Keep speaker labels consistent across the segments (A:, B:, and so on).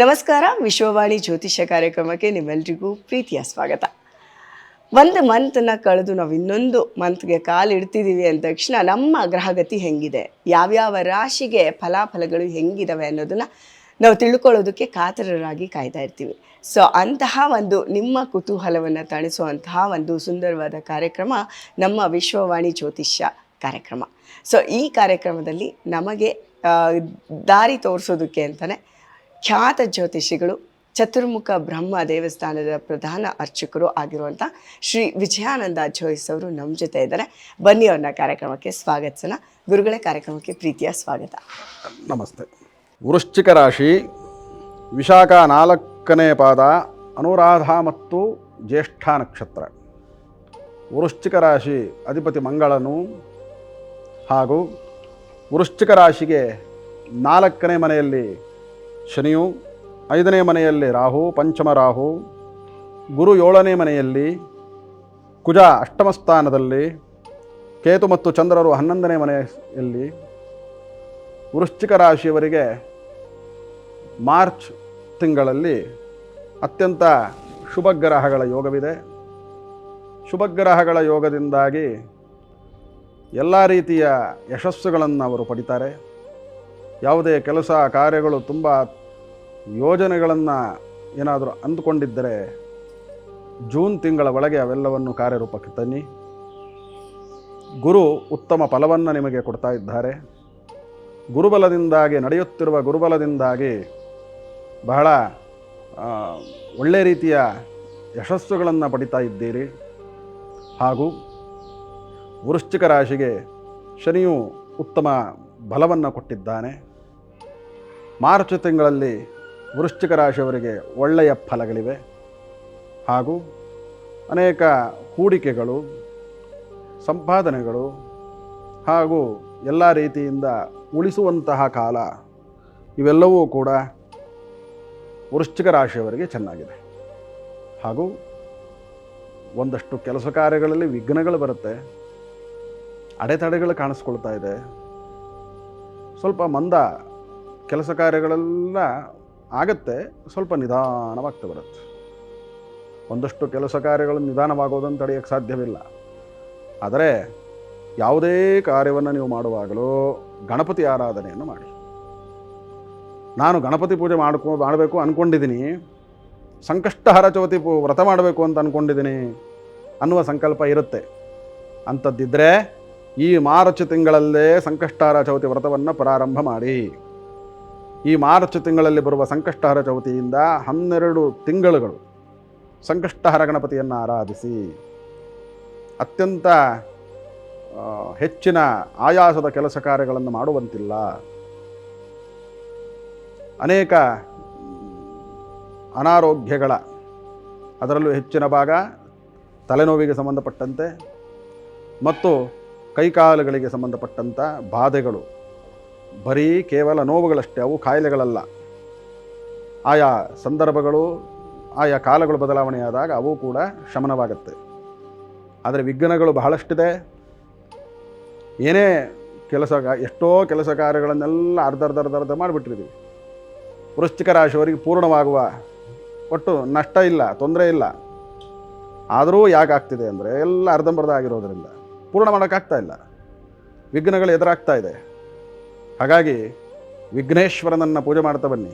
A: ನಮಸ್ಕಾರ, ವಿಶ್ವವಾಣಿ ಜ್ಯೋತಿಷ್ಯ ಕಾರ್ಯಕ್ರಮಕ್ಕೆ ನಿಮ್ಮೆಲ್ರಿಗೂ ಪ್ರೀತಿಯ ಸ್ವಾಗತ. ಒಂದು ಮಂತನ್ನು ಕಳೆದು ನಾವು ಇನ್ನೊಂದು ಮಂತ್ಗೆ ಕಾಲಿಡ್ತಿದ್ದೀವಿ ಅಂದ ತಕ್ಷಣ ನಮ್ಮ ಗ್ರಹಗತಿ ಹೆಂಗಿದೆ? ಯಾವ್ಯಾವ ರಾಶಿಗೆ ಫಲಾಫಲಗಳು ಹೆಂಗಿದಾವೆ ಅನ್ನೋದನ್ನು ನಾವು ತಿಳ್ಕೊಳ್ಳೋದಕ್ಕೆ ಕಾತರರಾಗಿ ಕಾಯ್ತಾ ಇರ್ತೀವಿ. ಸೊ ಅಂತಹ ಒಂದು ನಿಮ್ಮ ಕುತೂಹಲವನ್ನು ತಣಿಸುವಂತಹ ಒಂದು ಸುಂದರವಾದ ಕಾರ್ಯಕ್ರಮ ನಮ್ಮ ವಿಶ್ವವಾಣಿ ಜ್ಯೋತಿಷ್ಯ ಕಾರ್ಯಕ್ರಮ. ಸೊ ಈ ಕಾರ್ಯಕ್ರಮದಲ್ಲಿ ನಮಗೆ ದಾರಿ ತೋರಿಸೋದಕ್ಕೆ ಅಂತಲೇ ಖ್ಯಾತ ಜ್ಯೋತಿಷಿಗಳು, ಚತುರ್ಮುಖ ಬ್ರಹ್ಮ ದೇವಸ್ಥಾನದ ಪ್ರಧಾನ ಅರ್ಚಕರು ಆಗಿರುವಂಥ ಶ್ರೀ ವಿಜಯಾನಂದ ಜೋಯಿಸ್ ಅವರು ನಮ್ಮ ಜೊತೆ ಇದ್ದಾರೆ. ಬನ್ನಿ ಅವ್ರನ್ನ ಕಾರ್ಯಕ್ರಮಕ್ಕೆ ಸ್ವಾಗತಿಸೋಣ ಗುರುಗಳೇ, ಕಾರ್ಯಕ್ರಮಕ್ಕೆ ಪ್ರೀತಿಯ ಸ್ವಾಗತ.
B: ನಮಸ್ತೆ. ವೃಶ್ಚಿಕ ರಾಶಿ, ವಿಶಾಖ ನಾಲ್ಕನೇ ಪಾದ, ಅನುರಾಧ ಮತ್ತು ಜ್ಯೇಷ್ಠ ನಕ್ಷತ್ರ. ವೃಶ್ಚಿಕ ರಾಶಿ ಅಧಿಪತಿ ಮಂಗಳನು ಹಾಗೂ ವೃಶ್ಚಿಕ ರಾಶಿಗೆ ನಾಲ್ಕನೇ ಮನೆಯಲ್ಲಿ ಶನಿಯು ಐದನೇ ಮನೆಯಲ್ಲಿ ರಾಹು, ಪಂಚಮ ರಾಹು, ಗುರು ಏಳನೇ ಮನೆಯಲ್ಲಿ ಕುಜ ಅಷ್ಟಮ ಸ್ಥಾನದಲ್ಲಿ, ಕೇತು ಮತ್ತು ಚಂದ್ರರು ಹನ್ನೊಂದನೇ ಮನೆಯಲ್ಲಿ, ವೃಶ್ಚಿಕ ರಾಶಿಯವರಿಗೆ ಮಾರ್ಚ್ ತಿಂಗಳಲ್ಲಿ ಅತ್ಯಂತ ಶುಭಗ್ರಹಗಳ ಯೋಗವಿದೆ. ಶುಭಗ್ರಹಗಳ ಯೋಗದಿಂದಾಗಿ ಎಲ್ಲ ರೀತಿಯ ಯಶಸ್ಸುಗಳನ್ನು ಅವರು ಪಡಿತಾರೆ. ಯಾವುದೇ ಕೆಲಸ, ಕಾರ್ಯಗಳು ತುಂಬ ಯೋಜನೆಗಳನ್ನು ಏನಾದರೂ ಅಂದುಕೊಂಡಿದ್ದರೆ ಜೂನ್ ತಿಂಗಳ ಒಳಗೆ ಅವೆಲ್ಲವನ್ನು ಕಾರ್ಯರೂಪಕ್ಕೆ ತನ್ನಿ. ಗುರು ಉತ್ತಮ ಫಲವನ್ನು ನಿಮಗೆ ಕೊಡ್ತಾ ಇದ್ದಾರೆ. ಗುರುಬಲದಿಂದಾಗಿ ನಡೆಯುತ್ತಿರುವ ಗುರುಬಲದಿಂದಾಗಿ ಬಹಳ ಒಳ್ಳೆ ರೀತಿಯ ಯಶಸ್ಸುಗಳನ್ನು ಪಡಿತಾ ಇದ್ದೀರಿ. ಹಾಗೂ ವೃಶ್ಚಿಕ ರಾಶಿಗೆ ಶನಿಯು ಉತ್ತಮ ಬಲವನ್ನು ಕೊಟ್ಟಿದ್ದಾನೆ. ಮಾರ್ಚ್ ತಿಂಗಳಲ್ಲಿ ವೃಶ್ಚಿಕ ರಾಶಿಯವರಿಗೆ ಒಳ್ಳೆಯ ಫಲಗಳಿವೆ. ಹಾಗೂ ಅನೇಕ ಹೂಡಿಕೆಗಳು, ಸಂಪಾದನೆಗಳು ಹಾಗೂ ಎಲ್ಲ ರೀತಿಯಿಂದ ಉಳಿಸುವಂತಹ ಕಾಲ ಇವೆಲ್ಲವೂ ಕೂಡ ವೃಶ್ಚಿಕ ರಾಶಿಯವರಿಗೆ ಚೆನ್ನಾಗಿದೆ. ಹಾಗೂ ಒಂದಷ್ಟು ಕೆಲಸ ಕಾರ್ಯಗಳಲ್ಲಿ ವಿಘ್ನಗಳು ಬರುತ್ತೆ. ಅಡೆತಡೆಗಳು ಕಾಣಿಸ್ಕೊಳ್ತಾ ಇದೆ. ಸ್ವಲ್ಪ ಮಂದ ಕೆಲಸ ಕಾರ್ಯಗಳೆಲ್ಲ ಆಗತ್ತೆ, ಸ್ವಲ್ಪ ನಿಧಾನವಾಗ್ತಾ ಬರುತ್ತೆ. ಒಂದಷ್ಟು ಕೆಲಸ ಕಾರ್ಯಗಳು ನಿಧಾನವಾಗೋದನ್ನು ತಡೆಯೋಕ್ಕೆ ಸಾಧ್ಯವಿಲ್ಲ. ಆದರೆ ಯಾವುದೇ ಕಾರ್ಯವನ್ನು ನೀವು ಮಾಡುವಾಗಲೂ ಗಣಪತಿ ಆರಾಧನೆಯನ್ನು ಮಾಡಿ. ನಾನು ಗಣಪತಿ ಪೂಜೆ ಮಾಡ್ಕೊ, ಮಾಡಬೇಕು ಅಂದ್ಕೊಂಡಿದ್ದೀನಿ ಸಂಕಷ್ಟಹರ ಚೌತಿ ವ್ರತ ಮಾಡಬೇಕು ಅಂತ ಅಂದ್ಕೊಂಡಿದ್ದೀನಿ ಅನ್ನುವ ಸಂಕಲ್ಪ ಇರುತ್ತೆ. ಅಂಥದ್ದಿದ್ದರೆ ಈ ಮಾರ್ಚ್ ತಿಂಗಳಲ್ಲೇ ಸಂಕಷ್ಟಹರ ಚೌತಿ ವ್ರತವನ್ನು ಪ್ರಾರಂಭ ಮಾಡಿ. ಈ ಮಾರ್ಚ್ ತಿಂಗಳಲ್ಲಿ ಬರುವ ಸಂಕಷ್ಟಹರ ಚೌತಿಯಿಂದ ಹನ್ನೆರಡು ತಿಂಗಳುಗಳು ಸಂಕಷ್ಟಹರ ಗಣಪತಿಯನ್ನು ಆರಾಧಿಸಿ ಅತ್ಯಂತ ಹೆಚ್ಚಿನ ಆಯಾಸದ ಕೆಲಸ ಕಾರ್ಯಗಳನ್ನು ಮಾಡುವಂತಿಲ್ಲ. ಅನೇಕ ಅನಾರೋಗ್ಯಗಳ ಅದರಲ್ಲೂ ಹೆಚ್ಚಿನ ಭಾಗ ತಲೆನೋವಿಗೆ ಸಂಬಂಧಪಟ್ಟಂತೆ ಮತ್ತು ಕೈಕಾಲುಗಳಿಗೆ ಸಂಬಂಧಪಟ್ಟಂಥ ಬಾಧೆಗಳು ಬರೀ ಕೇವಲ ನೋವುಗಳಷ್ಟೇ, ಅವು ಕಾಯಿಲೆಗಳಲ್ಲ. ಆಯಾ ಸಂದರ್ಭಗಳು, ಆಯಾ ಕಾಲಗಳು ಬದಲಾವಣೆಯಾದಾಗ ಅವು ಕೂಡ ಶಮನವಾಗುತ್ತೆ. ಆದರೆ ವಿಘ್ನಗಳು ಬಹಳಷ್ಟಿದೆ. ಏನೇ ಕೆಲಸ, ಎಷ್ಟೋ ಕೆಲಸ ಕಾರ್ಯಗಳನ್ನೆಲ್ಲ ಅರ್ಧ ಅರ್ಧ ಅರ್ಧ ಅರ್ಧ ಮಾಡಿಬಿಟ್ಟಿದ್ದೀವಿ ವೃಶ್ಚಿಕ ರಾಶಿಯವರಿಗೆ ಪೂರ್ಣವಾಗುವ ಒಟ್ಟು ನಷ್ಟ ಇಲ್ಲ, ತೊಂದರೆ ಇಲ್ಲ. ಆದರೂ ಯಾಕೆ ಆಗ್ತಿದೆ ಅಂದರೆ ಎಲ್ಲ ಅರ್ಧಂಬರ್ಧ ಆಗಿರೋದ್ರಿಂದ. ಪೂರ್ಣ ಮಾಡೋಕ್ಕಾಗ್ತಾ ಇಲ್ಲ. ವಿಘ್ನಗಳು ಎದುರಾಗ್ತಾ ಇದೆ. ಹಾಗಾಗಿ ವಿಘ್ನೇಶ್ವರನನ್ನು ಪೂಜೆ ಮಾಡ್ತಾ ಬನ್ನಿ.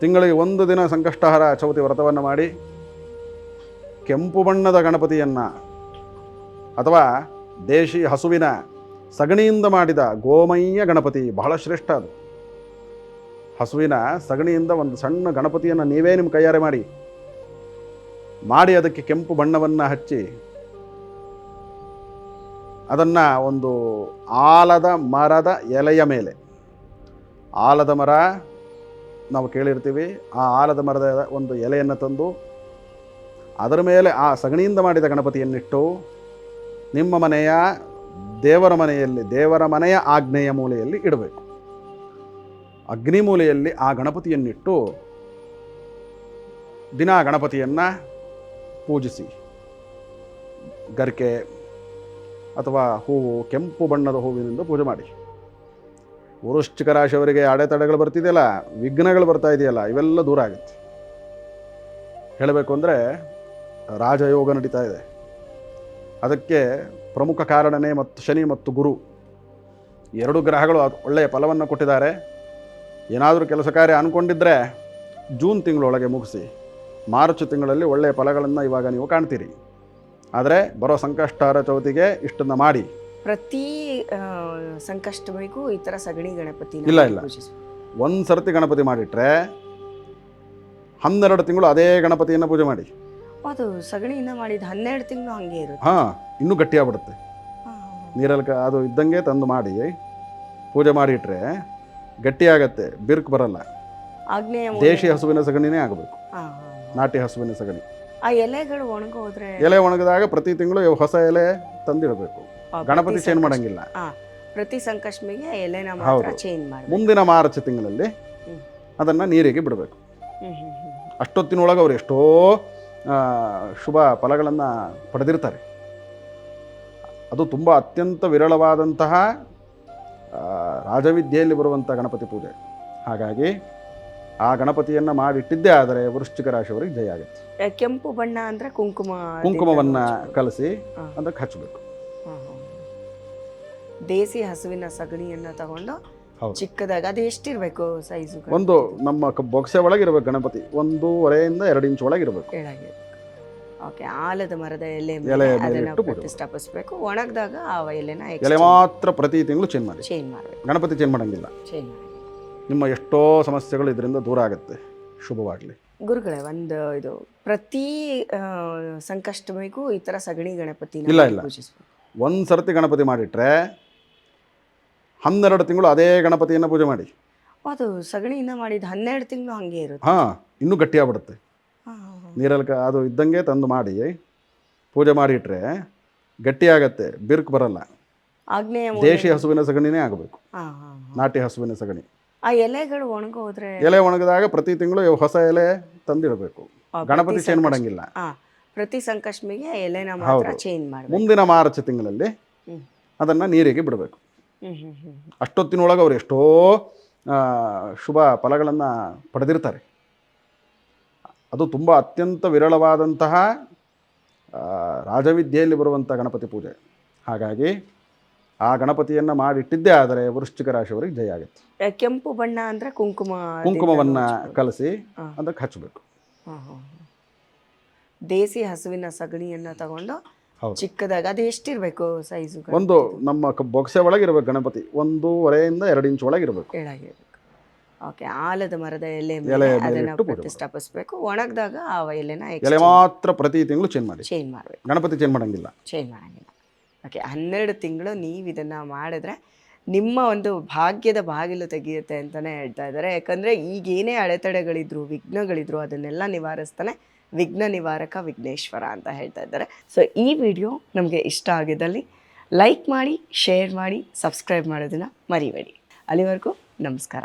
B: ತಿಂಗಳಿಗೆ ಒಂದು ದಿನ ಸಂಕಷ್ಟಹಾರ ಚೌತಿ ವ್ರತವನ್ನು ಮಾಡಿ ಕೆಂಪು ಬಣ್ಣದ ಗಣಪತಿಯನ್ನು ಅಥವಾ ದೇಶಿ ಹಸುವಿನ ಸಗಣಿಯಿಂದ ಮಾಡಿದ ಗೋಮಯ್ಯ ಗಣಪತಿ ಬಹಳ ಶ್ರೇಷ್ಠ ಅದು. ಹಸುವಿನ ಸಗಣಿಯಿಂದ ಒಂದು ಸಣ್ಣ ಗಣಪತಿಯನ್ನು ನೀವೇ ನಿಮ್ಮ ಕೈಯಾರೆ ಮಾಡಿ ಮಾಡಿ ಅದಕ್ಕೆ ಕೆಂಪು ಬಣ್ಣವನ್ನು ಹಚ್ಚಿ ಅದನ್ನು ಒಂದು ಆಲದ ಮರದ ಎಲೆಯ ಮೇಲೆ. ಆಲದ ಮರ ನಾವು ಕೇಳಿರ್ತೀವಿ. ಆ ಆಲದ ಮರದ ಒಂದು ಎಲೆಯನ್ನು ತಂದು, ಅದರ ಮೇಲೆ ಆ ಸಗಣಿಯಿಂದ ಮಾಡಿದ ಗಣಪತಿಯನ್ನಿಟ್ಟು, ನಿಮ್ಮ ಮನೆಯ ದೇವರ ಮನೆಯಲ್ಲಿ, ದೇವರ ಮನೆಯ ಆಗ್ನೇಯ ಮೂಲೆಯಲ್ಲಿ ಇಡಬೇಕು. ಅಗ್ನಿ ಮೂಲೆಯಲ್ಲಿ ಆ ಗಣಪತಿಯನ್ನಿಟ್ಟು, ದಿನ ಗಣಪತಿಯನ್ನು ಪೂಜಿಸಿ. ಗರಿಕೆ ಅಥವಾ ಹೂವು ಕೆಂಪು ಬಣ್ಣದ ಹೂವಿನಿಂದ ಪೂಜೆ ಮಾಡಿ. ವೃಶ್ಚಿಕ ರಾಶಿಯವರಿಗೆ ಅಡೆತಡೆಗಳು ಬರ್ತಿದೆಯಲ್ಲ, ವಿಘ್ನಗಳು ಬರ್ತಾ ಇದೆಯಲ್ಲ, ಇವೆಲ್ಲ ದೂರ ಆಗುತ್ತೆ. ಹೇಳಬೇಕು ಅಂದರೆ ರಾಜಯೋಗ ನಡೀತಾ ಇದೆ. ಅದಕ್ಕೆ ಪ್ರಮುಖ ಕಾರಣನೇ ಮತ್ತು ಶನಿ ಮತ್ತು ಗುರು ಎರಡು ಗ್ರಹಗಳು ಒಳ್ಳೆಯ ಫಲವನ್ನು ಕೊಟ್ಟಿದ್ದಾರೆ. ಏನಾದರೂ ಕೆಲಸ ಕಾರ್ಯ ಅಂದ್ಕೊಂಡಿದ್ದರೆ ಜೂನ್ ತಿಂಗಳೊಳಗೆ ಮುಗಿಸಿ, ಮಾರ್ಚ್ ತಿಂಗಳಲ್ಲಿ ಒಳ್ಳೆಯ ಫಲಗಳನ್ನು ಇವಾಗ ನೀವು ಕಾಣ್ತೀರಿ. ಆದರೆ ಬರೋ ಸಂಕಷ್ಟಾರ ಚೌತಿಗೆ ಇಷ್ಟನ್ನು ಮಾಡಿ.
A: ಪ್ರತಿ ಸಂಕಷ್ಟಗಳಿಗೂ ಈ ತರ ಸಗಣಿ ಗಣಪತಿ
B: ಇಲ್ಲ, ಇಲ್ಲ. ಒಂದು ಸರ್ತಿ ಗಣಪತಿ ಮಾಡಿಟ್ರೆ ಹನ್ನೆರಡು ತಿಂಗಳು ಅದೇ ಗಣಪತಿಯನ್ನು ಪೂಜೆ ಮಾಡಿ.
A: ಅದು ಸಗಣಿಯಿಂದ ಮಾಡಿದ ಹನ್ನೆರಡು ತಿಂಗಳು ಹಂಗೆ ಇರುತ್ತೆ.
B: ಹಾಂ ಇನ್ನೂ ಗಟ್ಟಿಯಾಗ್ಬಿಡುತ್ತೆ
A: ಆಗ್ಬಿಡುತ್ತೆ.
B: ನೀರಲ್ಲಿ ಅದು ಇದ್ದಂಗೆ ತಂದು ಮಾಡಿ ಪೂಜೆ ಮಾಡಿಟ್ರೆ ಗಟ್ಟಿಯಾಗತ್ತೆ ಬಿರುಕು ಬರಲ್ಲ. ದೇಶಿ ಹಸುವಿನ ಸಗಣಿನೇ ಆಗಬೇಕು. ನಾಟಿ ಹಸುವಿನ ಸಗಣಿ.
A: ಆ ಎಲೆಗಳು ಒಣಗೋದ್ರೆ
B: ಎಲೆ ಒಣಗಿದಾಗ ಪ್ರತಿ ತಿಂಗಳು ಹೊಸ ಎಲೆ ತಂದಿಡಬೇಕು. ಗಣಪತಿ ಚೇಂಜ್ ಮಾಡಂಗಿಲ್ಲ.
A: ಪ್ರತಿ ಸಂಕಷ್ಟಮಿಗೆ ಎಲೆನ ಮಾತ್ರ ಚೇಂಜ್ ಮಾಡಿ
B: ಮುಂದಿನ ಮಾರ್ಚ್ ತಿಂಗಳಲ್ಲಿ ಅದನ್ನ ನೀರಿಗೆ ಬಿಡಬೇಕು. ಅಷ್ಟೊತ್ತಿನೊಳಗೆ ಅವರು ಎಷ್ಟೋ ಶುಭ ಫಲಗಳನ್ನು ಪಡೆದಿರ್ತಾರೆ. ಅದು ತುಂಬ ಅತ್ಯಂತ ವಿರಳವಾದಂತಹ ರಾಜವಿದ್ಯೆಯಲ್ಲಿ ಬರುವಂಥ ಗಣಪತಿ ಪೂಜೆ. ಹಾಗಾಗಿ ಆ ಗಣಪತಿಯನ್ನ ಮಾಡಿಟ್ಟಿದ್ದೇ ಆದರೆ ವೃಶ್ಚಿಕ ರಾಶಿಯವರಿಗೆ ಜಯ ಆಗುತ್ತೆ.
A: ಕೆಂಪು ಬಣ್ಣ ಅಂದ್ರೆ ಕುಂಕುಮ
B: ಕುಂಕುಮವನ್ನ ಕಲಸಿ
A: ಅಂದ್ರೆ
B: ಅದಕ್ಕೆ ಹಚ್ಚಬೇಕು
A: ದೇಸಿ ಹಸುವಿನ ಸಗಣಿಯನ್ನ ತಗೊಂಡು. ಚಿಕ್ಕದಾಗ ಅದು ಎಷ್ಟಿರ್ಬೇಕು ಸೈಜು
B: ಒಂದು ನಮ್ಮ ಬೊಕ್ಸೆ ಒಳಗಿರ್ಬೇಕು ಗಣಪತಿ. ಒಂದೂವರೆಯಿಂದ ಎರಡು ಇಂಚ್ ಒಳಗಿರಬೇಕು.
A: ಓಕೆ ಆಲದ ಮರದ ಎಲೆ
B: ಎಲೆ
A: ಅದನ್ನ ಪ್ರತಿಷ್ಠಾಪಿಸ್ಬೇಕು. ಒಣಗಿದಾಗ ಆ ಎಲೆನ
B: ಎಲೆ ಮಾತ್ರ ಪ್ರತಿ ತಿಂಗಳು ಚೇಂಜ್ ಮಾಡಿ.
A: ಚೇಂಜ್ ಮಾಡಬೇಕು.
B: ಗಣಪತಿ ಚೇಂಜ್ ಮಾಡಂಗಿಲ್ಲ.
A: ಚೇಂಜ್ ಮಾಡಿ.
B: ನಿಮ್ಮ ಎಷ್ಟೋ ಸಮಸ್ಯೆಗಳು ಇದರಿಂದ ದೂರ ಆಗುತ್ತೆ. ಶುಭವಾಗಲಿ.
A: ಗುರುಗಳೇ ಒಂದು ಇದು ಪ್ರತಿ ಸಂಕಷ್ಟಮಿಗೂ ಈ ಥರ ಸಗಣಿ ಗಣಪತಿ
B: ಇಲ್ಲ, ಇಲ್ಲ. ಒಂದು ಸರ್ತಿ ಗಣಪತಿ ಮಾಡಿಟ್ರೆ ಹನ್ನೆರಡು ತಿಂಗಳು ಅದೇ ಗಣಪತಿಯನ್ನು ಪೂಜೆ ಮಾಡಿ.
A: ಅದು ಸಗಣಿಯಿಂದ ಮಾಡಿದ ಹನ್ನೆರಡು ತಿಂಗಳು ಹಂಗೆ ಇರುತ್ತೆ.
B: ಹಾಂ ಇನ್ನೂ ಗಟ್ಟಿಯಾಗ್ಬಿಡುತ್ತೆ. ನೀರಲ್ಲಿ ಅದು ಇದ್ದಂಗೆ ತಂದು ಮಾಡಿ ಪೂಜೆ ಮಾಡಿಟ್ರೆ ಗಟ್ಟಿಯಾಗತ್ತೆ ಬಿರುಕು ಬರಲ್ಲ.
A: ಆಗ್ನೇಯ
B: ದೇಶಿ ಹಸುವಿನ ಸಗಣಿನೇ ಆಗಬೇಕು. ನಾಟಿ ಹಸುವಿನ ಸಗಣಿ.
A: ಆ ಎಲೆಗಳು ಒಣಗೋದ್ರೆ
B: ಎಲೆ ಒಣಗಿದಾಗ ಪ್ರತಿ ತಿಂಗಳು ಹೊಸ ಎಲೆ ತಂದಿಡಬೇಕು. ಗಣಪತಿ ಚೇಂಜ್ ಮಾಡಂಗಿಲ್ಲ.
A: ಪ್ರತಿ ಸಂಕಷ್ಟಮಿಗೆ ಎಲೆನ ಮಾತ್ರ ಚೇಂಜ್ ಮಾಡಬೇಕು.
B: ಮುಂದಿನ ಮಾರ್ಚ್ ತಿಂಗಳಲ್ಲಿ ಅದನ್ನ ನೀರಿಗೆ ಬಿಡಬೇಕು. ಅಷ್ಟೊತ್ತಿನೊಳಗೆ ಅವ್ರು ಎಷ್ಟೋ ಆ, ಶುಭ ಫಲಗಳನ್ನು ಪಡೆದಿರ್ತಾರೆ. ಅದು ತುಂಬ ಅತ್ಯಂತ ವಿರಳವಾದಂತಹ ಆ, ರಾಜವಿದ್ಯೆಯಲ್ಲಿ ಬರುವಂಥ ಗಣಪತಿ ಪೂಜೆ. ಹಾಗಾಗಿ ಆ ಗಣಪತಿಯನ್ನ ಮಾಡಿಟ್ಟಿದ್ದೇ ಆದರೆ ವೃಶ್ಚಿಕ ರಾಶಿಯವರಿಗೆ ಜಯ ಆಗುತ್ತೆ.
A: ಕೆಂಪು ಬಣ್ಣ ಅಂದ್ರೆ ಕುಂಕುಮ
B: ಕುಂಕುಮವನ್ನ ಕಲಸಿ. ಅದಕ್ಕೆ ಹಚ್ಚಬೇಕು
A: ದೇಸಿ ಹಸುವಿನ ಸಗಣಿಯನ್ನ ತಗೊಂಡು. ಚಿಕ್ಕದಾಗ ಅದು ಎಷ್ಟಿರ್ಬೇಕು ಸೈಜು
B: ಒಂದು ನಮ್ಮ ಬೊಕ್ಸೆ ಒಳಗಿರ್ಬೇಕು ಗಣಪತಿ. ಒಂದೂವರೆಯಿಂದ ಎರಡು ಇಂಚ್ ಒಳಗಿರಬೇಕು.
A: ಕೆಳಗಿರ್ಬೇಕು ಓಕೆ ಆಲದ ಮರದ ಎಲೆ ಅದನ್ನ ಪ್ರತಿಷ್ಠಾಪಿಸ್ಬೇಕು. ಒಣಗಿದಾಗ ಆ ಎಲೆನ
B: ಎಲೆ ಮಾತ್ರ ಪ್ರತಿ ತಿಂಗಳು ಚೇಂಜ್ ಮಾಡಿ.
A: ಚೇಂಜ್ ಮಾಡಬೇಕು.
B: ಗಣಪತಿ ಚೇಂಜ್ ಮಾಡಂಗಿಲ್ಲ.
A: ಚೇಂಜ್ ಮಾಡಂಗಿಲ್ಲ. ಓಕೆ, ಹನ್ನೆರಡು ತಿಂಗಳು ನೀವು ಇದನ್ನು ಮಾಡಿದ್ರೆ ನಿಮ್ಮ ಒಂದು ಭಾಗ್ಯದ ಬಾಗಿಲು ತೆಗೆಯುತ್ತೆ ಅಂತಲೇ ಹೇಳ್ತಾ ಇದ್ದಾರೆ. ಯಾಕಂದರೆ ಈಗೇನೇ ಅಡೆತಡೆಗಳಿದ್ರು, ವಿಘ್ನಗಳಿದ್ರು, ಅದನ್ನೆಲ್ಲ ನಿವಾರಿಸ್ತಾನೆ ವಿಘ್ನ ನಿವಾರಕ ವಿಘ್ನೇಶ್ವರ ಅಂತ ಹೇಳ್ತಾ ಇದ್ದಾರೆ. ಸೊ ಈ ವಿಡಿಯೋ ನಮಗೆ ಇಷ್ಟ ಆಗಿದ್ದಲ್ಲಿ ಲೈಕ್ ಮಾಡಿ ಶೇರ್ ಮಾಡಿ ಸಬ್ಸ್ಕ್ರೈಬ್ ಮಾಡೋದನ್ನು ಮರಿಬೇಡಿ. ಅಲ್ಲಿವರೆಗೂ ನಮಸ್ಕಾರ.